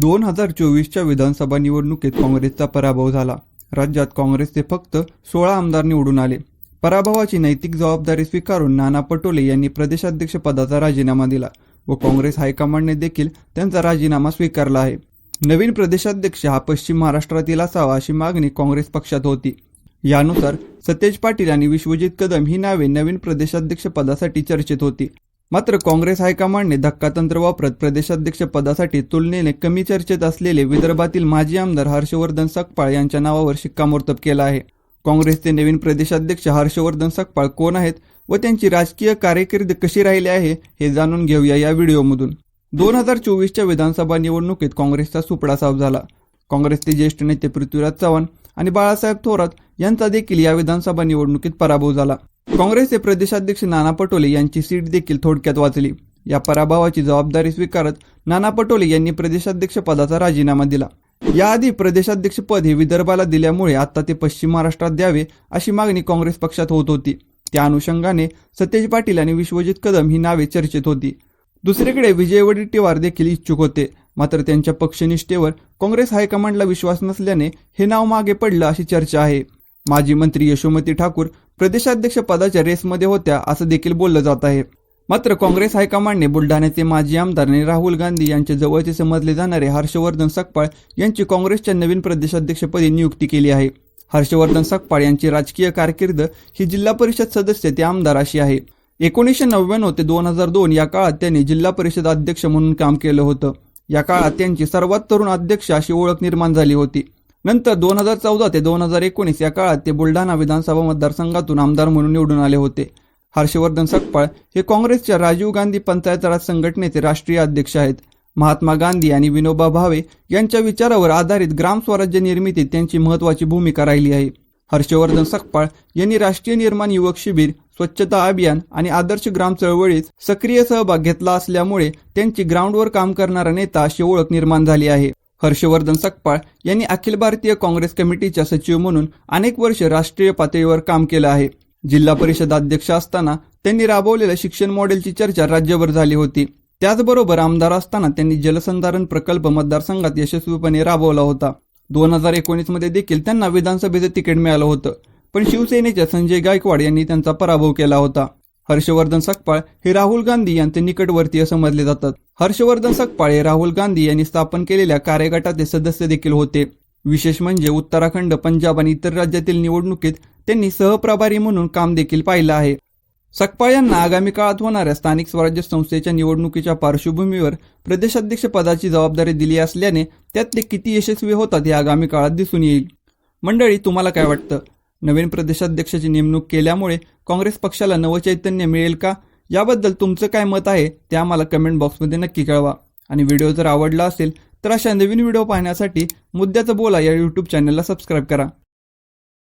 दोन हजार चोवीसच्या विधानसभा निवडणुकीत काँग्रेसचा पराभव झाला. राज्यात काँग्रेसचे फक्त सोळा आमदार निवडून आले. पराभवाची नैतिक जबाबदारी स्वीकारून नाना पटोले यांनी प्रदेशाध्यक्षपदाचा राजीनामा दिला व काँग्रेस हायकमांडने देखील त्यांचा राजीनामा स्वीकारला आहे. नवीन प्रदेशाध्यक्ष हा पश्चिम महाराष्ट्रातील असावा अशी मागणी काँग्रेस पक्षात होती. यानुसार सतेज पाटील आणि विश्वजित कदम ही नावे नवीन प्रदेशाध्यक्षपदासाठी चर्चेत होती. मात्र काँग्रेस हायकमांडने धक्कातंत्र वापरत प्रदेशाध्यक्ष पदासाठी तुलनेने कमी चर्चेत असलेले विदर्भातील माजी आमदार हर्षवर्धन सकपाळ यांच्या नावावर शिक्कामोर्तब केला आहे. काँग्रेसचे नवीन प्रदेशाध्यक्ष हर्षवर्धन सकपाळ कोण आहेत व त्यांची राजकीय कारकीर्द कशी राहिली आहे हे जाणून घेऊया या व्हिडिओमधून. दोन हजार चोवीसच्या विधानसभा निवडणुकीत काँग्रेसचा सुपडा साफ झाला. काँग्रेसचे ज्येष्ठ नेते पृथ्वीराज चव्हाण आणि बाळासाहेब थोरात यांचा देखील या विधानसभा निवडणुकीत पराभव झाला. काँग्रेसचे प्रदेशाध्यक्ष नाना पटोले यांची सीट देखील थोडक्यात वाचली. या पराभवाची जबाबदारी स्वीकारत नाना पटोले यांनी प्रदेशाध्यक्ष पदाचा राजीनामा दिला. याआधी प्रदेशाध्यक्ष पद हे विदर्भाला दिल्यामुळे आता ते पश्चिम महाराष्ट्रात द्यावे अशी मागणी काँग्रेस पक्षात होत होती. त्या अनुषंगाने सतेज पाटील आणि विश्वजित कदम ही नावे चर्चेत होती. दुसरीकडे विजय वडेट्टीवार देखील इच्छुक होते. मात्र त्यांच्या पक्षनिष्ठेवर काँग्रेस हायकमांडला विश्वास नसल्याने हे नाव मागे पडलं अशी चर्चा आहे. माजी मंत्री यशोमती ठाकूर प्रदेशाध्यक्ष पदाच्या रेसमध्ये होत्या असं देखील बोललं जात आहे. मात्र काँग्रेस हायकमांडने बुलढाण्याचे माजी आमदार आणि राहुल गांधी यांच्या जवळचे समजले जाणारे हर्षवर्धन सकपाळ यांची काँग्रेसच्या नवीन प्रदेशाध्यक्षपदी नियुक्ती केली आहे. हर्षवर्धन सकपाळ यांची राजकीय कारकीर्द ही जिल्हा परिषद सदस्य ते आमदार अशी आहे. एकोणीसशे नव्याण्णव ते दोन हजार दोन या काळात त्यांनी जिल्हा परिषद अध्यक्ष म्हणून काम केलं होतं. या काळात त्यांची सर्वात तरुण अध्यक्ष अशी ओळख निर्माण झाली होती. नंतर दोन हजार चौदा ते दोन हजार एकोणीस या काळात ते बुलढाणा विधानसभा मतदारसंघातून आमदार म्हणून निवडून आले होते. हर्षवर्धन सकपाळ हे काँग्रेसच्या राजीव गांधी पंचायत राज संघटनेचे राष्ट्रीय अध्यक्ष आहेत. महात्मा गांधी आणि विनोबा भावे यांच्या विचारावर आधारित ग्राम स्वराज्य निर्मितीत त्यांची महत्वाची भूमिका राहिली आहे. हर्षवर्धन सकपाळ यांनी राष्ट्रीय निर्माण युवक शिबिर स्वच्छता अभियान आणि आदर्श ग्राम चळवळीत सक्रिय सहभाग घेतला असल्यामुळे त्यांची ग्राउंडवर काम करणारा नेता अशी ओळख निर्माण झाली आहे. हर्षवर्धन सकपाळ यांनी अखिल भारतीय काँग्रेस कमिटीच्या सचिव म्हणून अनेक वर्ष राष्ट्रीय पातळीवर काम केलं आहे. जिल्हा परिषद अध्यक्ष असताना त्यांनी राबवलेल्या शिक्षण मॉडेलची चर्चा राज्यभर झाली होती. त्याचबरोबर आमदार असताना त्यांनी जलसंधारण प्रकल्प मतदारसंघात यशस्वीपणे राबवला होता. दोन हजार एकोणीसमध्ये देखील त्यांना विधानसभेचं तिकीट मिळालं होतं. पण शिवसेनेच्या संजय गायकवाड यांनी त्यांचा पराभव केला होता. हर्षवर्धन सकपाळ हे राहुल गांधी यांचे निकटवर्तीय समजले जातात. हर्षवर्धन सकपाळ हे राहुल गांधी यांनी स्थापन केलेल्या कार्यगटाचे सदस्य देखील होते. विशेष म्हणजे उत्तराखंड पंजाब आणि इतर राज्यातील निवडणुकीत त्यांनी सहप्रभारी म्हणून काम देखील पाहिलं आहे. सकपाळ यांना आगामी काळात होणाऱ्या स्थानिक स्वराज्य संस्थेच्या निवडणुकीच्या पार्श्वभूमीवर प्रदेशाध्यक्ष पदाची जबाबदारी दिली असल्याने त्यात ते किती यशस्वी होतात हे आगामी काळात दिसून येईल. मंडळी तुम्हाला काय वाटतं? नवीन प्रदेशाध्यक्षाची नेमणूक केल्यामुळे काँग्रेस पक्षाला नवचैतन्य मिळेल का? याबद्दल तुमचं काय मत आहे? ते आम्हाला कमेंट बॉक्समध्ये नक्की कळवा. आणि व्हिडिओ जर आवडला असेल तर अशा नवीन व्हिडिओ पाहण्यासाठी मुद्द्याचं बोला या यूट्यूब चॅनलला सबस्क्राईब करा.